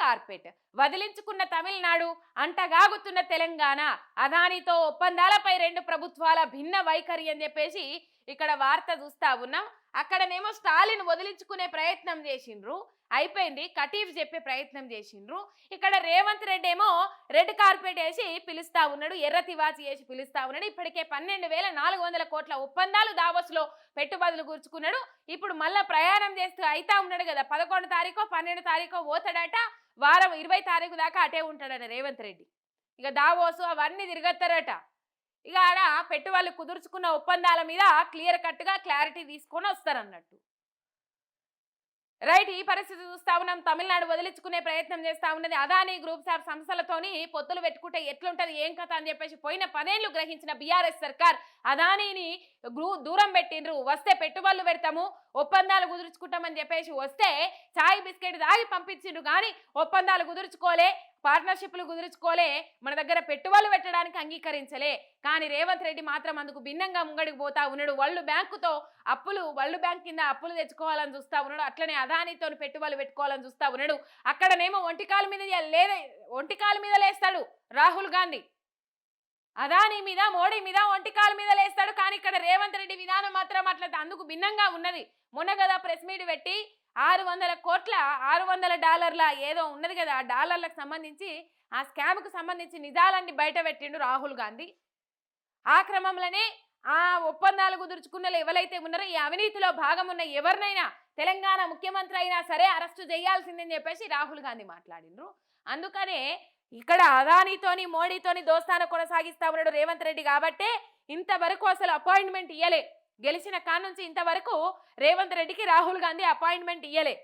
Carpet. వదిలించుకున్న తమిళనాడు అంటగాగుతున్న తెలంగాణ అదానితో ఒప్పందాలపై రెండు ప్రభుత్వాల భిన్న వైఖరి అని చెప్పేసి ఇక్కడ వార్త చూస్తా ఉన్నాం. అక్కడనేమో స్టాలిన్ వదిలించుకునే ప్రయత్నం చేసిండ్రు. అయిపోయింది. కటీఫ్ చెప్పే ప్రయత్నం చేసిండ్రు. ఇక్కడ రేవంత్ రెడ్డి ఏమో రెడ్ కార్పెట్ వేసి పిలుస్తా ఉన్నాడు. ఎర్ర తివాచి వేసి పిలుస్తా ఉన్నాడు. ఇప్పటికే పన్నెండు వేల నాలుగు వందల కోట్ల ఒప్పందాలు దావోస్లో పెట్టుబడులు కూర్చుకున్నాడు ఇప్పుడు మళ్ళీ ప్రయాణం చేస్తూ అయితా ఉన్నాడు కదా. పదకొండు తారీఖు పన్నెండు తారీఖు పోతాడట. వారం ఇరవై తారీఖు దాకా అటే ఉంటాడట రేవంత్ రెడ్డి. ఇక దావోసు అవన్నీ తిరగత్తారట. ఇక ఆడ పెట్టుబడులు కుదుర్చుకున్న ఒప్పందాల మీద క్లియర్ కట్గా క్లారిటీ తీసుకొని వస్తారన్నట్టు. రైట్ ఈ పరిస్థితి చూస్తా ఉన్నాం. తమిళనాడు వదిలించుకునే ప్రయత్నం చేస్తా ఉన్నది అదానీ గ్రూప్స్ ఆఫ్ సంస్థలతోని పొత్తులు పెట్టుకుంటే ఎట్లుంటది ఏం కథ అని చెప్పేసి పోయిన పదేళ్ళు గ్రహించిన బీఆర్ఎస్ సర్కార్ అదానీని గ్రూ దూరం పెట్టిండ్రు. వస్తే పెట్టుబడులు పెడతాము ఒప్పందాలు కుదుర్చుకుంటామని చెప్పేసి వస్తే చాయ్ బిస్కెట్ దాగి పంపించిండ్రు కానీ ఒప్పందాలు కుదుర్చుకోలే. పార్ట్నర్షిప్లు కుదుర్చుకోలే మన దగ్గర పెట్టుబడులు పెట్టడానికి అంగీకరించలే. కానీ రేవంత్ రెడ్డి మాత్రం అందుకు భిన్నంగా ముంగడికి పోతా ఉన్నాడు. వరల్డ్ బ్యాంకుతో అప్పులు వరల్డ్ బ్యాంక్ కింద అప్పులు తెచ్చుకోవాలని చూస్తా ఉన్నాడు. అట్లనే అదానితో పెట్టుబడులు పెట్టుకోవాలని చూస్తా ఉన్నాడు. అక్కడనేమో ఒంటికాల మీద లేదా ఒంటికాల మీద లేస్తాడు రాహుల్ గాంధీ. అదాని మీద మోడీ మీద ఒంటికాల మీద లేస్తాడు. కానీ ఇక్కడ రేవంత్ రెడ్డి విధానం మాత్రం అట్లా అందుకు భిన్నంగా ఉన్నది. మొన్న కదా ప్రెస్ మీట్ పెట్టి ఆరు వందల కోట్ల ఆరు వందల డాలర్ల ఏదో ఉన్నది కదా ఆ డాలర్లకు సంబంధించి ఆ స్కామ్కు సంబంధించి నిజాలన్నీ బయట పెట్టిండు రాహుల్ గాంధీ. ఆ క్రమంలోనే ఆ ఒప్పందాలు కుదుర్చుకున్న ఎవరైతే ఉన్నారో ఈ అవినీతిలో భాగం ఉన్న ఎవరినైనా తెలంగాణ ముఖ్యమంత్రి అయినా సరే అరెస్టు చేయాల్సిందని చెప్పేసి రాహుల్ గాంధీ మాట్లాడిండ్రు. అందుకనే ఇక్కడ అదానితోని మోడీతోని దోస్తాన కొనసాగిస్తా ఉన్నాడు రేవంత్ రెడ్డి కాబట్టే ఇంతవరకు అసలు అపాయింట్మెంట్ ఇయ్యలే. గెలిచిన కాన్ నుంచి ఇంతవరకు రేవంత్ రెడ్డికి రాహుల్ గాంధీ అపాయింట్మెంట్ ఇయ్యలే.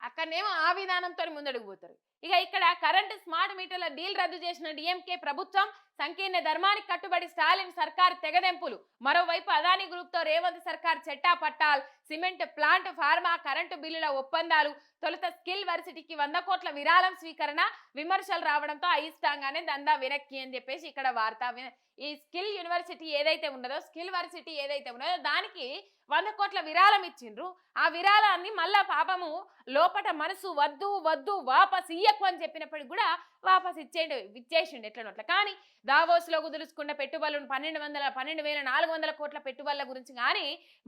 అక్కడనేమో ఆ విధానంతో ముందడుగు పోతారు. ఇక ఇక్కడ కరెంట్ స్మార్ట్ మీటర్ల డీల్ రద్దు చేసిన డిఎంకే ప్రభుత్వం సంకీర్ణ ధర్మానికి కట్టుబడి స్టాలిన్ సర్కార్ తెగదెంపులు. మరోవైపు అదాని గ్రూప్తో రేవంత్ సర్కార్ చెట్టా పట్టాల్ సిమెంట్ ప్లాంట్ ఫార్మా కరెంటు బిల్లుల ఒప్పందాలు తొలుత స్కిల్ వర్సిటీకి వంద కోట్ల విరాళం స్వీకరణ విమర్శలు రావడంతో అయిష్టంగానే దందా వెనక్కి అని చెప్పేసి ఇక్కడ వార్త ఈ స్కిల్ యూనివర్సిటీ ఏదైతే ఉన్నదో స్కిల్ వర్సిటీ ఏదైతే ఉన్నదో దానికి వంద కోట్ల విరాళం ఇచ్చిండ్రు. ఆ విరాళాన్ని మళ్ళా పాపము లోపట మనసు వద్దు వద్దు వాపస్ ఇయ్యకు అని చెప్పినప్పటికి కూడా వాపస్ ఇచ్చేయండి ఇచ్చేసిండు ఎట్లనోట్ల కానీ దావోస్లో కుదురుచుకున్న పెట్టుబడులను పన్నెండు వందల పన్నెండు వేల నాలుగు వందల కోట్ల పెట్టుబడుల గురించి కానీ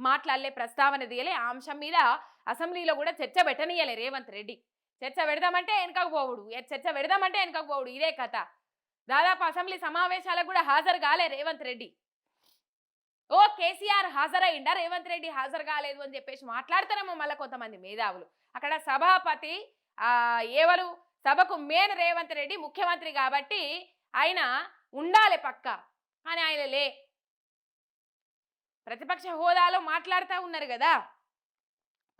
మాట్లాడలే ప్రస్తావన దియలే ఆ అంశం మీద అసెంబ్లీలో కూడా చర్చ పెట్టనీయలే రేవంత్ రెడ్డి. చర్చ పెడదామంటే వెనకకు పోవుడు. చర్చ పెడదామంటే వెనకకు పోవుడు. ఇదే కథ. దాదాపు అసెంబ్లీ సమావేశాలకు కూడా హాజరు కాలే రేవంత్ రెడ్డి. ఓ కేసీఆర్ హాజరైండా రేవంత్ రెడ్డి హాజరు కాలేదు అని చెప్పేసి మాట్లాడతారేమో మళ్ళీ కొంతమంది మేధావులు. అక్కడ సభాపతి ఎవరు సభకు మెయిన్ రేవంత్ రెడ్డి ముఖ్యమంత్రి కాబట్టి ఆయన ఉండాలి పక్క. అని ఆయన లే. ప్రతిపక్ష హోదాలో మాట్లాడుతూ ఉన్నారు కదా.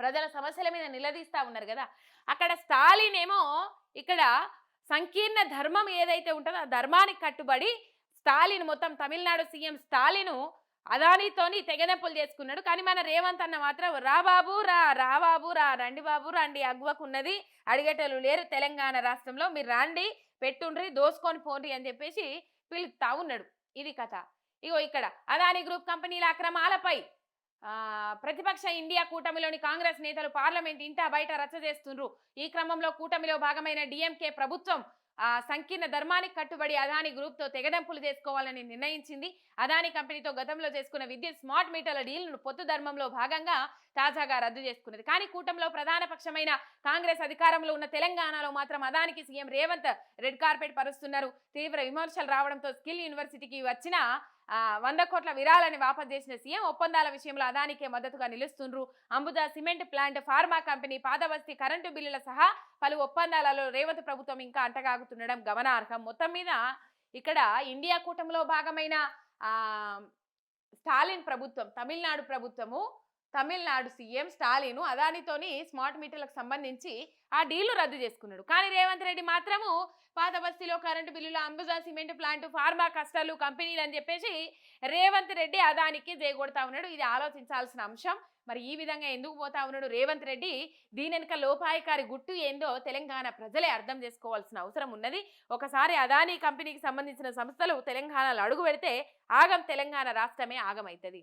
ప్రజల సమస్యల మీద నిలదీస్తూ ఉన్నారు కదా. అక్కడ స్టాలిన్ ఏమో ఇక్కడ సంకీర్ణ ధర్మం ఏదైతే ఉంటుందో ఆ ధర్మానికి కట్టుబడి స్టాలిన్ మొత్తం తమిళనాడు సీఎం స్టాలిను అదానితోని తెగనెప్పులు చేసుకున్నాడు. కానీ మన రేవంత్ అన్న మాత్రం రా బాబు రా రా బాబు రా రండి బాబు రండి అగ్వకున్నది అడిగేటోళ్ళు లేరు తెలంగాణ రాష్ట్రంలో. మీరు రండి పెట్టుండ్రి దోసుకొని పోండి అని చెప్పేసి పిలుపుతా ఉన్నాడు. ఇది కథ. ఇగో ఇక్కడ అదాని గ్రూప్ కంపెనీల అక్రమాలపై ప్రతిపక్ష ఇండియా కూటమిలోని కాంగ్రెస్ నేతలు పార్లమెంట్ ఇంటా బయట రచ్చ చేస్తుండ్రు. ఈ క్రమంలో కూటమిలో భాగమైన డిఎంకే ప్రభుత్వం సంకీర్ణ ధర్మానికి కట్టుబడి అదాని గ్రూప్తో తెగదంపులు చేసుకోవాలని నిర్ణయించింది. అదాని కంపెనీతో గతంలో చేసుకున్న విద్యుత్ స్మార్ట్ మీటర్ల డీల్ను పొత్తు ధర్మంలో భాగంగా తాజాగా రద్దు చేసుకున్నది. కానీ కూటమిలో ప్రధాన పక్షమైన కాంగ్రెస్ అధికారంలో ఉన్న తెలంగాణలో మాత్రం అదానికి సీఎం రేవంత్ రెడ్ కార్పెట్ పరుస్తున్నారు. తీవ్ర విమర్శలు రావడంతో స్కిల్ యూనివర్సిటీకి వచ్చిన వంద కోట్ల విరాళాన్ని వాపసు చేసిన సీఎం ఒప్పందాల విషయంలో అదానికే మద్దతుగా నిలుస్తుండ్రు. Ambuja cement plant pharma company పాదవస్తి current బిల్లుల సహా పలు ఒప్పందాలలో రేవంత్ ప్రభుత్వం ఇంకా అంటగాగుతుండడం గమనార్హం. మొత్తం మీద ఇక్కడ ఇండియా కూటమిలో భాగమైన ఆ స్టాలిన్ ప్రభుత్వం తమిళనాడు ప్రభుత్వము తమిళనాడు సీఎం స్టాలిన్ అదానితోని స్మార్ట్ మీటర్లకు సంబంధించి ఆ డీల్ రద్దు చేసుకున్నాడు. కానీ రేవంత్ రెడ్డి మాత్రము పాత బస్తీలో కరెంటు బిల్లులు అంబుజా సిమెంట్ ప్లాంట్ ఫార్మా కష్టాలు కంపెనీలు అని చెప్పేసి రేవంత్ రెడ్డి అదానికి జయగొడతా ఉన్నాడు. ఇది ఆలోచించాల్సిన అంశం. మరి ఈ విధంగా ఎందుకు పోతా ఉన్నాడు రేవంత్ రెడ్డి? దీనెనక లోపాయకారి గుట్టు ఏందో తెలంగాణ ప్రజలే అర్థం చేసుకోవాల్సిన అవసరం ఉన్నది. ఒకసారి అదానీ కంపెనీకి సంబంధించిన సంస్థలు తెలంగాణలో అడుగు పెడితే ఆగం తెలంగాణ రాష్ట్రమే ఆగమవుతుంది